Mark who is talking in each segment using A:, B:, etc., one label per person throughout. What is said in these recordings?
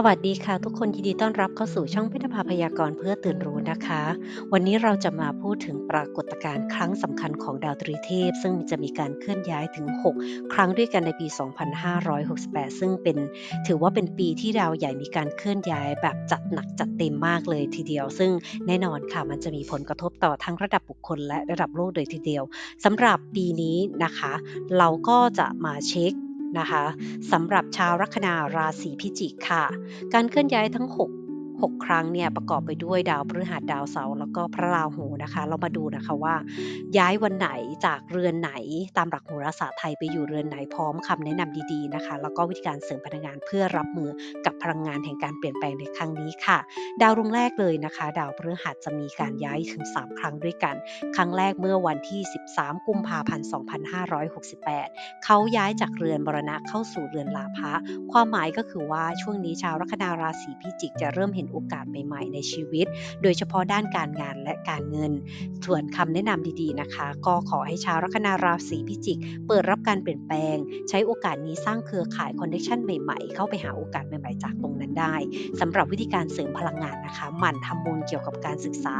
A: สวัสดีค่ะ ทุกคนยินดีต้อนรับเข้าสู่ช่องพิธภาพยากรณ์เพื่อตื่นรู้นะคะ วันนี้เราจะมาพูดถึงปรากฏการณ์ครั้งสำคัญของดาวตรีเทพ ซึ่งจะมีการเคลื่อนย้ายถึง 6 ครั้งด้วยกันในปี 2568 ซึ่งเป็นถือว่าเป็นปีที่ดาวใหญ่มีการเคลื่อนย้ายแบบจัดหนักจัดเต็มมากเลยทีเดียว ซึ่งแน่นอนค่ะมันจะมีผลกระทบต่อทั้งระดับบุคคลและระดับโลกโดยทีเดียวสำหรับปีนี้นะคะ เราก็จะมาเช็ค นะคะสำหรับชาวลัคนาราศีพิจิกค่ะ การเคลื่อนย้ายทั้ง 6 6 ครั้งเนี่ยประกอบไปด้วยดาวพฤหัสดาวเสาร์แล้วก็พระราหูนะคะ เรามาดูนะคะว่า ย้ายวันไหนจากเรือนไหนตามหลักโหราศาสตร์ไทยไปอยู่เรือนไหนพร้อมคำแนะนำดีๆนะคะ แล้วก็วิธีการเสริมพลังงานเพื่อรับมือกับพลังงานแห่งการเปลี่ยนแปลงในครั้งนี้ค่ะ ดาวดวงแรกเลยนะคะ ดาวพฤหัสจะมีการย้ายถึง 3 ครั้งด้วยกัน ครั้งแรกเมื่อวันที่ 13 กุมภาพันธ์ 2568 เขาย้ายจากเรือนมรณะเข้าสู่เรือนลาภะความหมายก็คือว่าช่วงนี้ชาวลัคนาราศีพิจิกจะเริ่มเห็นโอกาสใหม่ๆ ในชีวิต โดยเฉพาะด้านการงานและการเงิน ส่วนคำแนะนำดีๆนะคะ ก็ขอให้ชาวลัคนาราศีพิจิก เปิดรับการเปลี่ยนแปลง ใช้โอกาสนี้สร้างเครือข่ายคอนเนคชันใหม่ๆ เข้าไปหาโอกาสใหม่ๆ จากตรงนั้นได้สำหรับวิธีการเสริมพลังงานนะคะหมั่นทำบุญเกี่ยวกับการศึกษา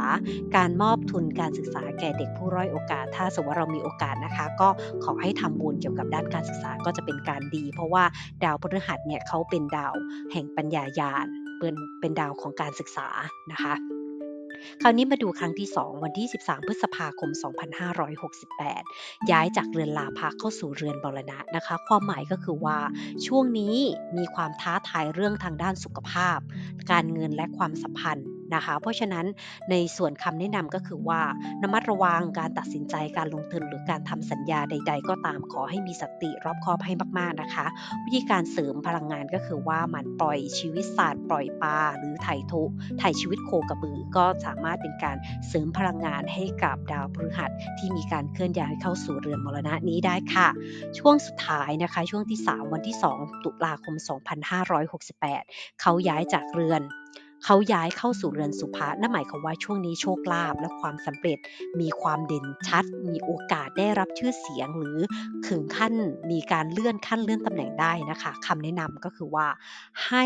A: การมอบทุนการศึกษาแก่เด็กผู้ร้อยโอกาส ถ้าสมมติว่าเรามีโอกาสนะคะ ก็ขอให้ทำบุญเกี่ยวกับด้านการศึกษาก็จะเป็นการดี เพราะว่าดาวพฤหัสเนี่ยเขาเป็นดาวแห่งปัญญายาณ เป็นเป็นดาวของการศึกษานะคะคราวนี้มาดูครั้งที่ 2 วันที่ 13 พฤษภาคม 2568 ย้ายจากเรือนลาภะเข้าสู่เรือนบรณะนะคะ ความหมายก็คือว่าช่วงนี้มีความท้าทายเรื่องทางด้านสุขภาพ การเงินและความสัมพันธ์ นะคะ เพราะฉะนั้นในส่วนคำแนะนำก็คือว่าระมัดระวังการตัดสินใจการลงทุนหรือการทำสัญญาใด ๆ ก็ตามขอให้มีสติรอบคอบให้มากๆนะคะ วิธีการเสริมพลังงานก็คือว่ามันปล่อยชีวิตศาสตร์ปล่อยปลาหรือไถ่ทุไถ่ชีวิตโคกระบือก็สามารถเป็นการเสริมพลังงานให้กับดาวพฤหัสที่มีการเคลื่อนย้ายเข้าสู่เรือนมรณะนี้ได้ค่ะ ช่วงสุดท้ายนะคะ ช่วงที่ 3 วันที่ 2 ตุลาคม 2568 เขาย้ายจากเรือน เขาย้ายเข้าสู่เรือนสุภะนั่นหมายความว่าช่วงนี้โชคลาภและความสำเร็จมีความเด่นชัด มีโอกาสได้รับชื่อเสียงหรือถึงขั้นมีการเลื่อนขั้นเลื่อนตำแหน่งได้นะคะคำแนะนำก็คือว่าให้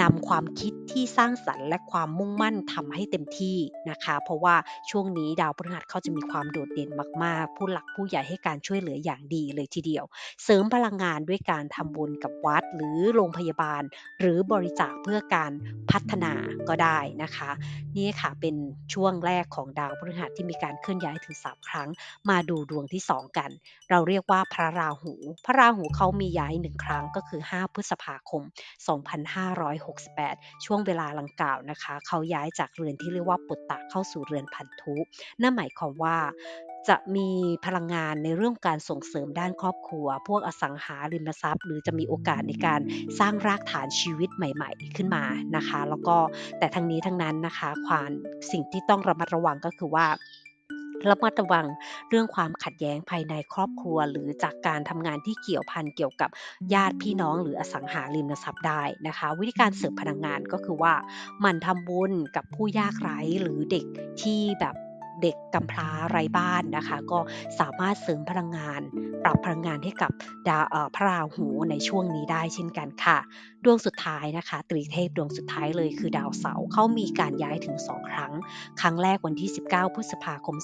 A: นำความคิดที่สร้างสรรค์ และความมุ่งมั่นทำให้เต็มที่นะคะ เพราะว่าช่วงนี้ดาวพฤหัสเขาจะมีความโดดเด่นมาก ๆ ผู้หลักผู้ใหญ่ให้การช่วยเหลืออย่างดีเลยทีเดียว เสริมพลังงานด้วยการทำบุญกับวัด หรือโรงพยาบาล หรือบริจาคเพื่อการพัฒนาก็ได้นะคะ นี่ค่ะเป็นช่วงแรกของดาวพฤหัสที่มีการเคลื่อนย้ายถึง3ครั้ง มาดูดวงที่ 2 กัน เราเรียกว่าพระราหู พระราหูเขามีย้าย1ครั้งก็คือ 5 พฤษภาคม 2568 ช่วงเวลาลังกล่าวนะคะ เขาย้ายจากเรือนที่เรียกว่าปุตตะเข้าสู่เรือนพันธุนั่นหมายความว่า จะมีพลังงานในเรื่องการส่งเสริมด้านครอบครัว พวกอสังหาริมทรัพย์ หรือจะมีโอกาสในการสร้างรากฐานชีวิตใหม่ ๆ ขึ้นมานะคะ แล้วก็แต่ทั้งนี้ทั้งนั้นนะคะความสิ่งที่ต้องระมัดระวังก็คือว่าระมัดระวังเรื่องความขัดแย้งภายในครอบครัว หรือจากการทำงานที่เกี่ยวพันเกี่ยวกับญาติพี่น้อง หรืออสังหาริมทรัพย์ได้นะคะ วิธีการเสริมพลังงานก็คือว่ามันทำบุญกับผู้ยากไร้หรือเด็กที่แบบ เด็กกำพร้าไร้บ้านนะคะ ก็สามารถเสริมพลังงาน ปรับพลังงานให้กับดาวพระราหูในช่วงนี้ได้เช่นกันค่ะ ดวงสุดท้ายนะคะ ตรีเทพดวงสุดท้ายเลยคือดาวเสาร์เขามีการย้ายถึง 2 ครั้ง ครั้งแรกวันที่ 19 พฤษภาคม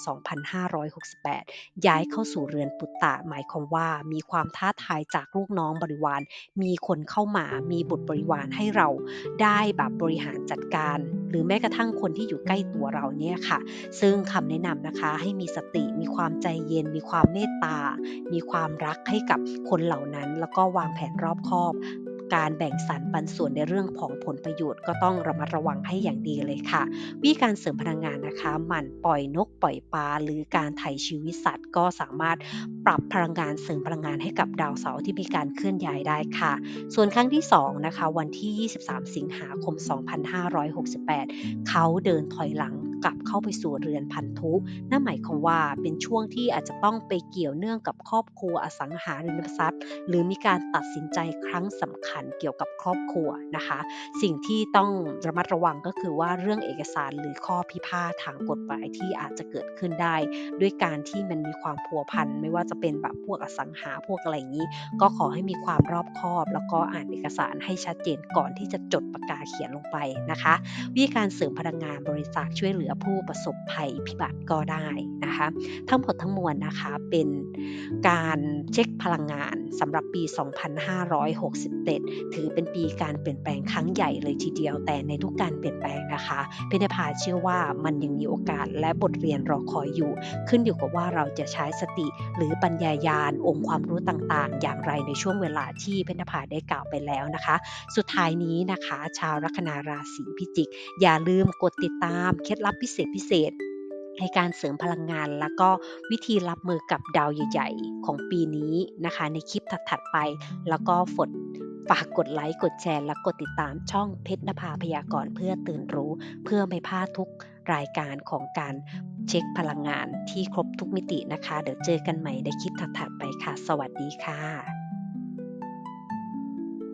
A: 2568 ย้ายเข้าสู่เรือนปุตตะหมายความว่ามีความท้าทายจากลูกน้องบริวาร มีคนเข้ามามีบุตรบริวารให้เราได้แบบบริหารจัดการหรือแม้กระทั่งคนที่อยู่ใกล้ตัวเราเนี่ยค่ะ ซึ่งคำแนะนำนะคะให้มีสติมีความใจเย็น มีความเมตตา มีความรักให้กับคนเหล่านั้น แล้วก็วางแผนรอบคอบ การแบ่งสรรปันส่วนในเรื่องของผลประโยชน์ก็ต้องระมัดระวังให้อย่างดีเลยค่ะ วิธีการเสริมพลังงานนะคะ มันปล่อยนกปล่อยปลาหรือการไถ่ชีวิตสัตว์ ก็สามารถปรับพลังงานเสริมพลังงานให้กับดาวเสาร์ที่มีการเคลื่อนย้ายได้ค่ะ ส่วนครั้งที่2นะคะวันที่ 23 สิงหาคม 2568 เขาเดินถอยหลัง กลับเข้าไปสู่เรือนพันธุนั่นหมายความว่าเป็นช่วงที่อาจจะต้องไปเกี่ยวเนื่องกับครอบครัวอสังหาริมทรัพย์ หรือมีการตัดสินใจครั้งสำคัญเกี่ยวกับครอบครัวนะคะ สิ่งที่ต้องระมัดระวังก็คือว่าเรื่องเอกสารหรือข้อพิพาททางกฎหมายที่อาจจะเกิดขึ้นได้ ด้วยการที่มันมีความพัวพันไม่ว่าจะเป็นแบบพวกอสังหาพวกอะไรอย่างนี้ ก็ขอให้มีความรอบคอบ แล้วก็อ่านเอกสารให้ชัดเจนก่อนที่จะจดปากกาเขียนลงไปนะคะ วิธีการเสริมพลังงานบริจาคช่วยเหลือผู้ประสบภัยพิบัติก็ได้นะคะ ทั้งหมดทั้งมวลนะคะเป็นการเช็คพลังงานสำหรับปี 2567 ถือเป็นปีการเปลี่ยนแปลงครั้งใหญ่เลยทีเดียวแต่ในทุกการเปลี่ยนแปลงนะคะเพญพาเชื่อว่ามันยังมีโอกาสและบทเรียนรอคอยอยู่ ขึ้นอยู่กับว่าเราจะใช้สติหรือปัญญายาณองค์ความรู้ต่างๆ อย่างไรในช่วงเวลาที่เพญพาได้กล่าวไปแล้วนะคะ สุดท้ายนี้นะคะ ชาวลัคนาราศีพิจิก อย่าลืมกดติดตามเคล็ดลับพิเศษพิเศษในการเสริมพลังงาน แล้วก็วิธีรับมือกับดาวใหญ่ๆ ของปีนี้นะคะ ในคลิปถัดๆไป แล้วก็ฝดฝากกดไลค์กดแชร์ และกดติดตามช่องเพชรนภาพยากรเพื่อตื่นรู้ เพื่อไม่พลาดทุกรายการของการเช็คพลังงานที่ครบทุกมิตินะคะ เดี๋ยวเจอกันใหม่ในคลิปถัดๆไปค่ะ สวัสดีค่ะ